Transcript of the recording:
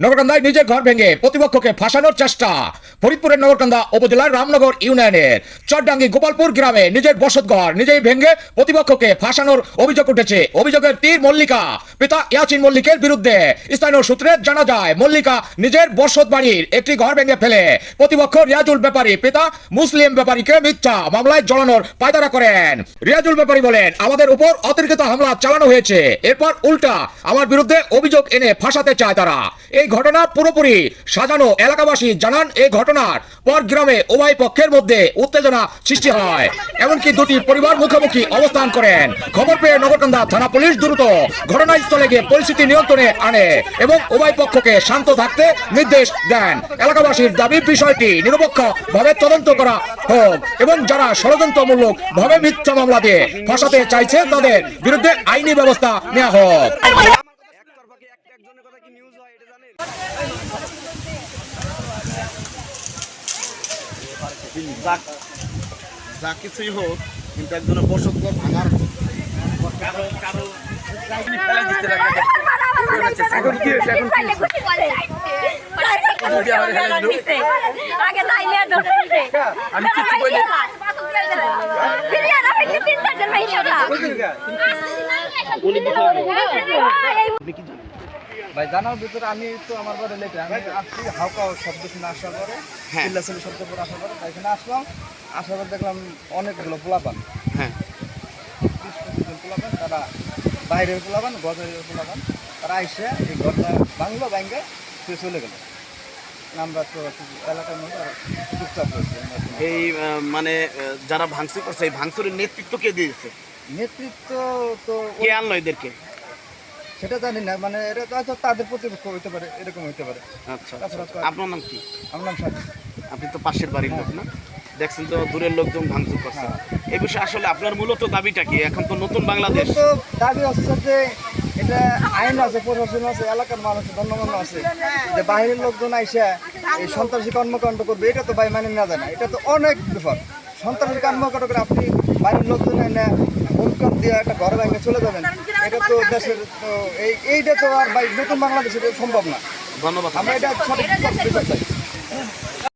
নগরকান্দায় নিজের ঘর ভেঙে প্রতিপক্ষকে ফাঁসানোর চেষ্টা। ফরিদপুরের নগরকান্দা উপজেলার রামনগর ইউনিয়নের চরডাঙ্গি গোপালপুর গ্রামে নিজের বসতঘর, নিজেই ভেঙে প্রতিপক্ষকে ফাঁসানোর অভিযোগ উঠেছে। অভিযোগের তীর মল্লিকা, পিতা ইয়াচিন মল্লিকের বিরুদ্ধে। স্থানীয় সূত্রে জানা যায়, মল্লিকা নিজের বসত বাড়ির একটি ঘর ভেঙে ফেলে। প্রতিপক্ষ রিয়াজুল ব্যাপারী, পিতা মুসলিম ব্যাপারীকে মিথ্যা মামলায় জড়ানোর পায়তারা করেন। রিয়াজুল ব্যাপারী বলেন, আমাদের উপর অতিরিক্ত হামলা চালানো হয়েছে। এরপর উল্টা আমার বিরুদ্ধে অভিযোগ এনে ফাঁসাতে চায় তারা। এই ঘটনা পুরোপুরি সাজানো এলাকাবাসী জানান, এই ঘটনার পর গ্রামে উভয় পক্ষের মধ্যে উত্তেজনা সৃষ্টি হয়। এমনকি দুটি পরিবার মুখোমুখি অবস্থান করেন। খবর পেয়ে নগরকান্দা থানা পুলিশ দ্রুত ঘটনাস্থলে গিয়ে পরিস্থিতি নিয়ন্ত্রণে আনে এবং উভয় পক্ষকে শান্ত থাকতে নির্দেশ দেন। এলাকাবাসীর দাবি, বিষয়টি নিরপেক্ষ ভাবে তদন্ত করা হোক এবং যারা ষড়যন্ত্রমূলক ভাবে মিথ্যা মামলা দিয়ে ফাঁসাতে চাইছে, তাদের বিরুদ্ধে আইনি ব্যবস্থা নেওয়া হোক একতরফা কি একটা একজনের কথা কি নিউজ হয় এটা জানেন যা কিছুই হোক কিন্তু একজনের বসত ভাঙার এখন কি হয়েছে? এখন কি আমি কিছু বলি ফিরিয়ে না ফিরিয়ে তিন চারজন মাইশাটা ভাই জানার ভিতরে আমি তো আমার ঘরে লেটে আমি আসছি হালকা শব্দ শুনে আসার পরে হ্যাঁ। চিল্লাচিল্লি শব্দ করে আসার পরে এখানে আসলাম আসার পর দেখলাম অনেকগুলো পোলাপান। হ্যাঁ। বিশ পঁচিশ জন পোলাপান তারা বাইরের পোলাপান গজরের পোলাপান তারা আইসে এই ঘরটা বাংলো ব্যাঙ্গে সে চলে গেল। আমরা তো এলাকার মধ্যে চুপচাপ রয়েছে এই মানে যারা ভাঙচুর করছে এই ভাঙচুরের নেতৃত্ব কে দিয়েছে? নেতৃত্ব তো কে আনলো এদেরকে? সেটা জানি না মানে এটা হয়তো তাদের প্রতিপক্ষ হইতে পারে এরকম হইতে পারে। আচ্ছা আপনার নাম কি? আমার নাম সাথী আপনি তো পাশের বাড়ির লোক না? দেখছেন তো দূরের লোকজন ভাঙচুর করছে। এই বিষয়ে আসলে আপনার মূলত দাবিটা কি? এখন তো নতুন বাংলাদেশ। তো দাবি হচ্ছে যে এটা আইন আছে প্রশাসন আছে এলাকার মানুষ ধন্যবাদ আছে। যে বাইরের লোকজন আইসা এই সন্ত্রাসী কর্মকাণ্ড করবে এটা তো ভাই মানে না যায় না। এটা তো অনেক বিপদ সন্ত্রাসী কর্মকাণ্ড করে আপনি বাইরের লোকজন এনে ভূমিকম্প দিয়ে একটা ঘর ভেঙে চলে যাবেন। তো দেশের তো এই এইটা তো আর ভাই নতুন বাংলাদেশে সম্ভব না। ধন্যবাদ। আমরা এটা সঠিক